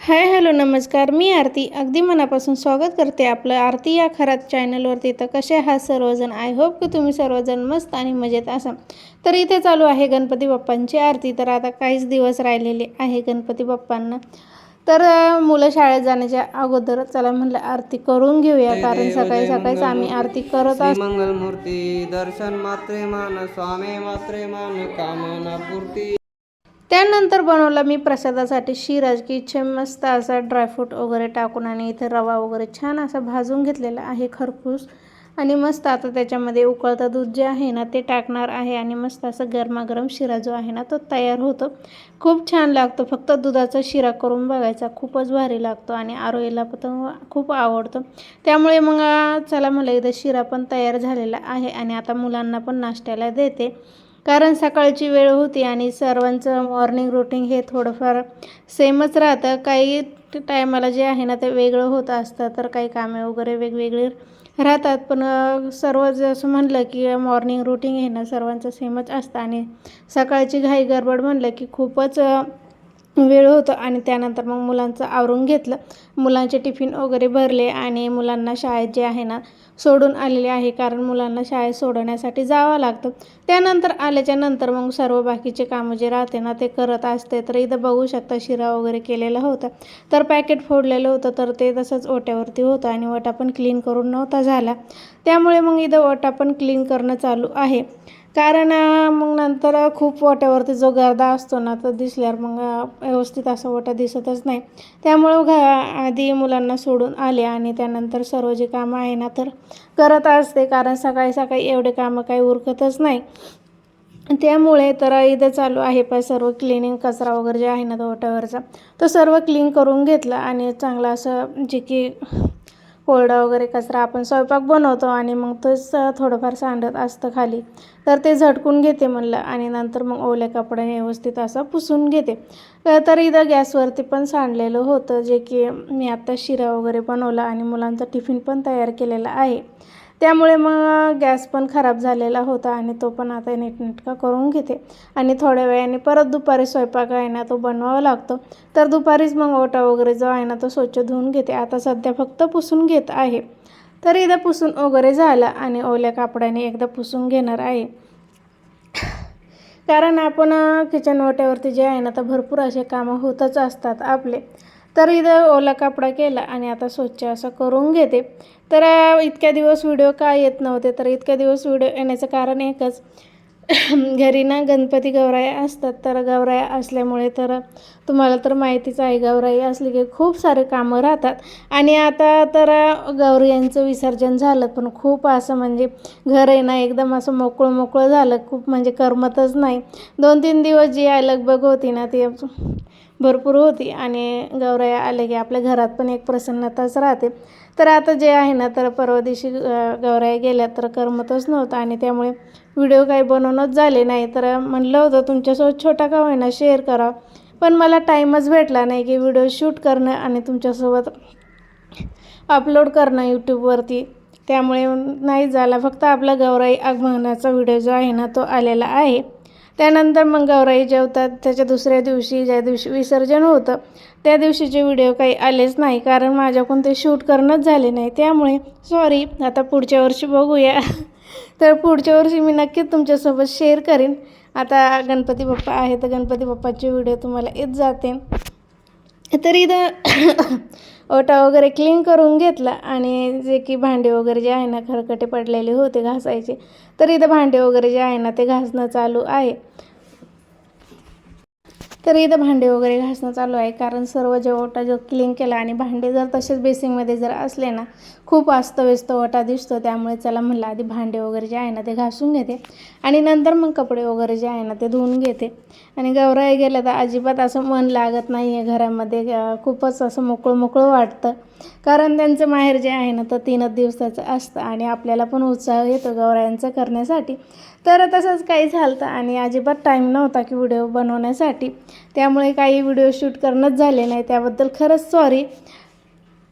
Hi hello नमस्कार. मी आरती. अगदी मनापासून स्वागत करते आपलं आरती या खरात चॅनलवरती. तर कसे आहात सर्वजण? आय होप की तुम्ही सर्वजण मस्त आणि मजेत असाल. तर इथे चालू आहे गणपती बाप्पांची आरती. तर आता काहीच दिवस राहिलेले आहे गणपती बाप्पांना. तर मुलं शाळेत जाण्याच्या अगोदर चला म्हणलं आरती करून घेऊया. कारण सकाळी सकाळीच आम्ही आरती करत असतो. मंगलमूर्ती दर्शन मात्रे मान स्वामी मात्रे मान कामना पूर्ती. त्यानंतर बनवला मी प्रसादासाठी शिराज की इच्छे मस्त असा ड्रायफ्रूट वगैरे टाकून आणि इथे रवा वगैरे छान असा भाजून घेतलेला आहे खरपूस. आणि मस्त आता त्याच्यामध्ये उकळतं दूध जे आहे ना ते टाकणार आहे आणि मस्त असं गरमागरम शिरा जो आहे ना तो तयार होतो. खूप छान लागतो फक्त दुधाचा शिरा करून बघायचा खूपच भारी लागतो आणि आरोईला पण खूप आवडतो. त्यामुळे मग चला मला इथं शिरा पण तयार झालेला आहे आणि आता मुलांना पण नाश्त्याला देते. कारण सकाळची वेळ होती आणि सर्वांचं मॉर्निंग रुटीन हे थोडंफार सेमच राहतं. काही टायमाला जे आहे ना ते वेगळं होत असतं. तर काही कामे वगैरे वेगवेगळी राहतात. पण सर्व जसं म्हणलं की मॉर्निंग रुटीन हे ना सर्वांचं सेमच असतं. आणि सकाळची घाई गडबड म्हणलं की खूपच वेळ होतो आणि त्यानंतर मग मुलांचं आवरून घेतलं. मुलांचे टिफिन वगैरे भरले आणि मुलांना शाळेत जे आहे ना सोडून आलेले आहे. कारण मुलांना शाळेत सोडवण्यासाठी जावं लागतं. त्यानंतर आल्याच्यानंतर मग सर्व बाकीचे कामं जे राहते ना ते करत असते. तर इथं बघू शकता शिरा वगैरे केलेला होता. तर पॅकेट फोडलेलं होतं. तर ते तसंच ओट्यावरती होतं आणि ओटा पण क्लीन करून नव्हता झाला. त्यामुळे मग इथं ओटा पण क्लीन करणं चालू आहे. कारण मग नंतर खूप ओट्यावरती जो गर्दा असतो ना तो दिसल्यावर मग व्यवस्थित असा ओटा दिसतच नाही. त्यामुळं घ आधी मुलांना सोडून आले आणि त्यानंतर सर्व जे कामं आहे ना तर करत असते. कारण सकाळी सकाळी एवढे कामं काही उरकतच नाही. त्यामुळे तर इथं चालू आहे. पण सर्व क्लिनिंग कचरा वगैरे जे आहे ना तो ओट्यावरचा तो सर्व क्लीन करून घेतला आणि चांगला असं जे की कोरडा वगैरे कचरा आपण स्वयंपाक बनवतो आणि मग तोच थोडंफार सांडत असतं खाली. तर ते झटकून घेते म्हणलं आणि नंतर मग ओल्या कपड्याने व्यवस्थित असा पुसून घेते. तर इथं गॅसवरती पण सांडलेलं होतं जे की मी आत्ता शिरा वगैरे बनवला आणि मुलांचा टिफिन पण तयार केलेला आहे. त्यामुळे मग गॅस पण खराब झालेला होता आणि तो पण आता नीटनेटका करून घेते. आणि थोड्या वेळाने परत दुपारी स्वयंपाक आहे ना तो बनवावा लागतो. तर दुपारीच मग ओटा वगैरे जो आहे ना तो स्वच्छ धुवून घेते. आता सध्या फक्त पुसून घेत आहे. तर एकदा पुसून वगैरे झाला आणि ओल्या कापडाने एकदा पुसून घेणार आहे. कारण आपण किचन वाट्यावरती जे आहे ना तर भरपूर असे कामं होतच असतात आपले. तर इथं ओला कापडा केला आणि आता स्वच्छ असं करून घेते. तर इतक्या दिवस व्हिडिओ का येत नव्हते? तर इतक्या दिवस व्हिडिओ येण्याचं कारण एकच घरी ना गणपती गौराया असतात. तर गौराया असल्यामुळे तर तुम्हाला तर माहितीच आहे गौराई असली की खूप सारे कामं राहतात. आणि आता तर गौरी यांचं विसर्जन झालं पण खूप असं म्हणजे घर आहे ना एकदम असं मोकळं मोकळं झालं. खूप म्हणजे करमतच नाही. दोन तीन दिवस जी आहे लगबग होती ना ती भरपूर होती. आणि गौराया आले की आपल्या घरात पण एक प्रसन्नताच राहते. तर आता जे आहे ना तर परवा दिवशी गौराया गेल्या तर करमतच नव्हतं. आणि त्यामुळे व्हिडिओ काही बनवणंच झाले नाही. तर म्हणलं होतं तुमच्यासोबत छोटा का होईना शेअर करा. पण मला टाईमच भेटला नाही की व्हिडिओ शूट करणं आणि तुमच्यासोबत अपलोड करणं यूट्यूबवरती त्यामुळे नाही झाला. फक्त आपला गौराई आगमनाचा व्हिडिओ जो आहे ना तो आलेला आहे. त्यानंतर मग गौराई जेवतात. त्याच्या दुसऱ्या दिवशी ज्या दिवशी विसर्जन होतं त्या दिवशीचे व्हिडिओ काही आलेच नाही. कारण माझ्याकडून ते शूट करणंच झाले नाही. त्यामुळे सॉरी आता पुढच्या वर्षी बघूया. तर पुढच्या वर्षी मी नक्कीच तुमच्यासोबत शेअर करेन. आता गणपती बाप्पा आहे तर गणपती बाप्पाचे व्हिडिओ तुम्हाला येत जाते तर इथं ओटा वगैरे क्लीन करून घेतला आणि जे की भांडे वगैरे जे आहे ना खरकटे पडलेले होते घासायचे तर इथं भांडे वगैरे जे आहे ना ते घासणं चालू आहे. तर इथं भांडे वगैरे घासणं चालू आहे. कारण सर्व जे ओटा जो क्लीन केला आणि भांडे जर तसेच बेसिंगमध्ये जर असले ना खूप अस्तव्यस्त ओटा दिसतो. त्यामुळे चला म्हणलं आधी भांडे वगैरे जे आहे ना ते घासून घेते. आणि नंतर मग कपडे वगैरे जे आहे ना ते धुवून घेते. आणि गौराई गेलं तर अजिबात असं मन लागत नाही आहे घरामध्ये खूपच असं मोकळं मोकळं वाटतं. कारण त्यांचं माहेर जे आहे ना तर तीनच दिवसाचं असतं आणि आपल्याला पण उत्साह येतो गौरायांचं करण्यासाठी. तर तसंच काही झालं आणि अजिबात टाईम नव्हता की व्हिडिओ बनवण्यासाठी. त्यामुळे काही व्हिडिओ शूट करणंच झाले नाही. त्याबद्दल खरंच सॉरी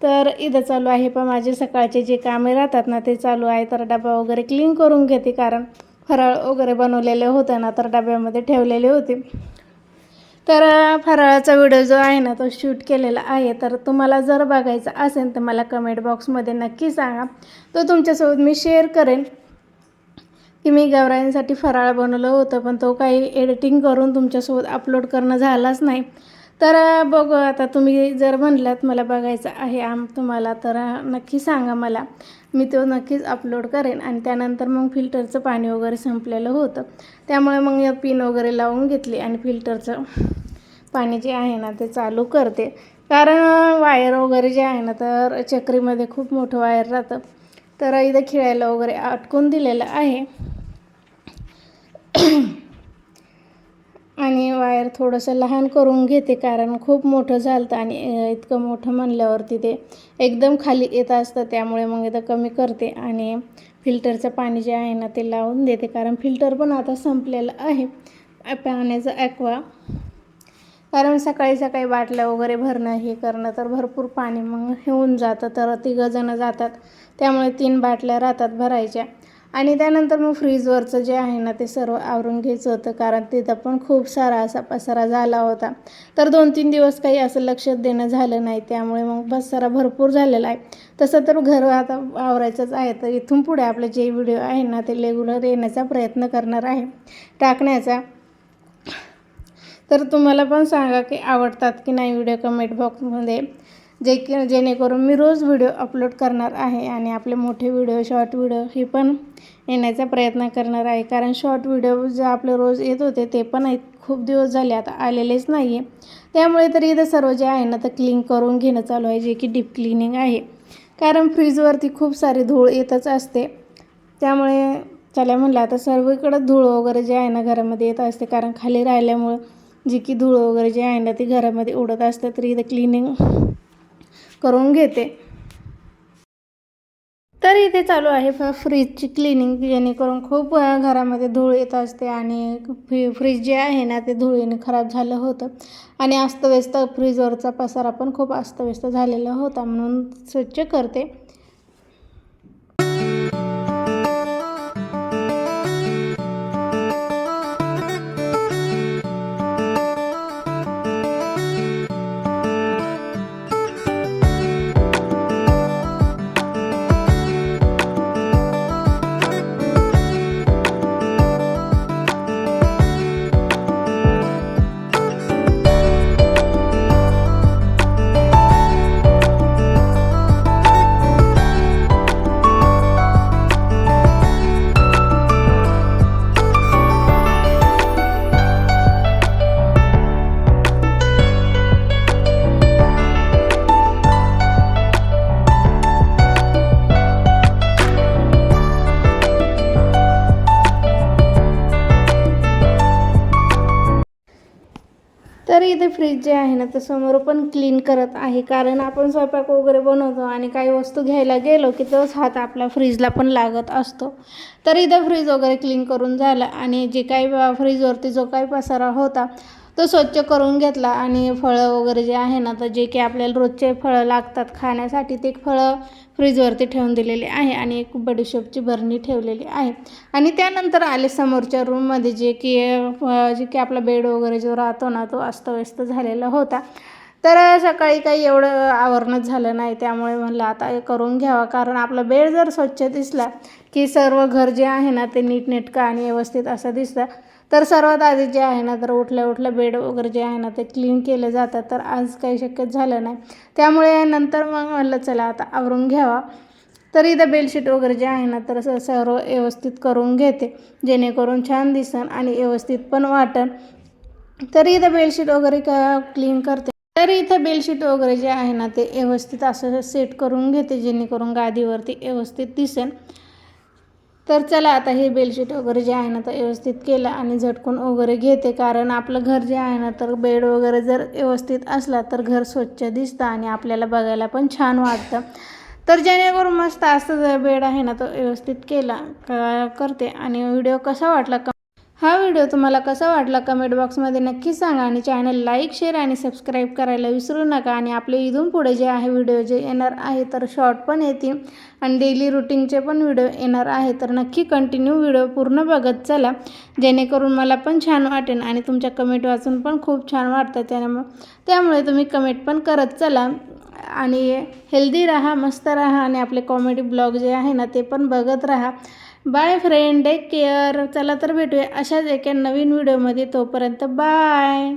तर इथं चालू आहे पण माझे सकाळचे जे कामे राहतात ना ते चालू आहे. तर डबा वगैरे क्लीन करून घेते कारण फराळ वगैरे बनवलेले होते ना तर डब्यामध्ये ठेवलेले होते. तर फराळाचा व्हिडिओ जो आहे ना तो शूट केलेला आहे. तर तुम्हाला जर बघायचा असेल तर मला कमेंट बॉक्समध्ये नक्की सांगा. तो तुमच्यासोबत मी शेअर करेन. की मी गौराईंसाठी फराळ बनवलं होतं पण तो काही एडिटिंग करून तुमच्यासोबत अपलोड करणं झालाच नाही. तर बघू आता तुम्ही जर म्हणलात मला बघायचं आहे आम तुम्हाला तर नक्की सांगा मला. मी तो नक्कीच अपलोड करेन आणि त्यानंतर मग फिल्टरचं पाणी वगैरे संपलेलं होतं. त्यामुळे मग पिन वगैरे लावून घेतली आणि फिल्टरचं पाणी जे आहे ना ते चालू करते. कारण वायर वगैरे जे आहे ना तर चक्रीमध्ये खूप मोठं वायर राहतं. तर इथं खेळायला वगैरे अटकून दिलेलं आहे. आणि वायर थोडंसं लहान करून घेते कारण खूप मोठं झालं आणि इतकं मोठं म्हणल्यावरती ते एकदम खाली येत असतं त्यामुळे मग इथं कमी करते आणि फिल्टरचं पाणी जे आहे ना ते लावून देते कारण फिल्टर पण आता संपलेलं आहे पाण्याचं ॲक्वा. कारण सकाळी सकाळी बाटल्या वगैरे भरणं हे करणं तर भरपूर पाणी मग होऊन जातं तर तिघं जणं जातात त्यामुळे तीन बाटल्या राहतात भरायच्या. आणि त्यानंतर मग फ्रीजवरचं जे आहे ना ते सर्व आवरून घ्यायचं होतं कारण तिथं पण खूप सारा असा पसारा झाला होता. तर दोन तीन दिवस काही असं लक्ष देणं झालं नाही त्यामुळे मग पसारा भरपूर झालेला आहे. तसं तर घर आता आवरायचंच आहे तर इथून पुढे आपले जे व्हिडिओ आहे ना ते रेग्युलर येण्याचा प्रयत्न करणार आहे. टाकण्याचा. तर तुम्हाला पण सांगा की आवडतात की नाही व्हिडिओ कमेंट बॉक्समध्ये. जे की जेणेकरून मी रोज व्हिडिओ अपलोड करणार आहे आणि आपले मोठे व्हिडिओ शॉर्ट व्हिडिओ हे पण येण्याचा प्रयत्न करणार आहे. कारण शॉर्ट व्हिडिओ जे आपले रोज येत होते ते पण आहेत. खूप दिवस झाले आता आलेलेच नाही आहे त्यामुळे तर इथं सर्व जे आहे ना तर क्लीन करून घेणं चालू आहे. जे की डीप क्लिनिंग आहे. कारण फ्रीजवरती खूप सारी धूळ येतच असते. त्यामुळे चला म्हणलं आता सर्वीकडं धूळ वगैरे जे आहे ना घरामध्ये येत असते. कारण खाली राहिल्यामुळं जी की धूळ वगैरे जे आहे ना ती घरामध्ये उडत असते. तरी इथं क्लिनिंग करून घेते. तर इथे चालू आहे. फ फ्रीजची क्लिनिंग जेणेकरून खूप घरामध्ये धूळ येत असते आणि फ्री फ्रीज जे आहे ना ते धुळीने खराब झालं होतं. आणि अस्तव्यस्त फ्रीजवरचा पसारा पण खूप अस्तव्यस्त झालेला होता म्हणून स्वच्छ करते. फ्रीज जे आहे ना तर समोर पण क्लीन करत आहे. कारण आपण स्वयंपाक वगैरे बनवतो आणि काही वस्तू घ्यायला गेलो की तोच हात आपला फ्रीजला पण लागत असतो. तर इथं फ्रीज वगैरे क्लीन करून झालं आणि जे काही फ्रीजवरती जो काही पसारा होता तो स्वच्छ करून घेतला आणि फळं वगैरे जे आहे ना तर जे की आपल्याला रोजचे फळं लागतात खाण्यासाठी ते फळं फ्रीजवरती ठेवून दिलेले आहे आणि एक बडीशोपची बरणी ठेवलेली आहे. आणि त्यानंतर आले समोरच्या रूममध्ये जे की जे की आपला बेड वगैरे जो राहतो ना तो अस्तव्यस्त झालेला होता. तर सकाळी काही एवढं आवरणच झालं नाही त्यामुळे म्हणलं आता हे करून घ्यावा. कारण आपला बेड जर स्वच्छ दिसला की सर्व घर जे आहे ना ते नीटनेटकं आणि व्यवस्थित असं दिसतं तर सर्वात आधी जे आहे ना तर उठल्या उठल्या बेड वगैरे जे आहे ना ते क्लीन केले जातात. तर आज काही शक्यच झालं नाही. त्यामुळे नंतर मग म्हणलं चला आता आवरून घ्यावा. तर इथं बेडशीट वगैरे जे आहे ना तर असं सर्व व्यवस्थित करून घेते. जेणेकरून छान दिसन आणि व्यवस्थित पण वाटन. तर इथं बेडशीट वगैरे का क्लीन करते. तर इथं बेडशीट वगैरे जे आहे ना ते व्यवस्थित असं सेट करून घेते जेणेकरून गादीवरती व्यवस्थित दिसेन. तर चला आता हे बेडशीट वगैरे जे आहे ना तर व्यवस्थित केलं आणि झटकून वगैरे घेते. कारण आपलं घर जे आहे ना तर बेड वगैरे जर व्यवस्थित असला तर घर स्वच्छ दिसतं आणि आपल्याला बघायला पण छान वाटतं. तर जेणेकरून मस्त असं बेड आहे ना तो व्यवस्थित केला करते. आणि व्हिडिओ कसा वाटला हा व्हिडिओ तुम्हाला कसा वाटला कमेंट बॉक्समध्ये नक्की सांगा आणि चॅनल लाईक शेअर आणि सबस्क्राईब करायला विसरू नका. आणि आपले इथून पुढे जे आहे व्हिडिओ जे येणार आहे तर शॉर्ट पण येतील. आणि डेली रुटीनचे पण व्हिडिओ येणार आहे तर नक्की कंटिन्यू व्हिडिओ पूर्ण बघत चला. जेणेकरून मला पण छान वाटेल आणि तुमच्या कमेंट वाचून पण खूप छान वाटतं. त्यामुळे त्यामुळे तुम्ही कमेंट पण करत चला. आणि हेल्दी राहा मस्त राहा आणि आपले कॉमेडी ब्लॉग जे आहे ना ते पण बघत राहा. बाय फ्रेंड टेक केअर चला तर भेटूया अशाच एका नवीन व्हिडिओमध्ये तोपर्यंत बाय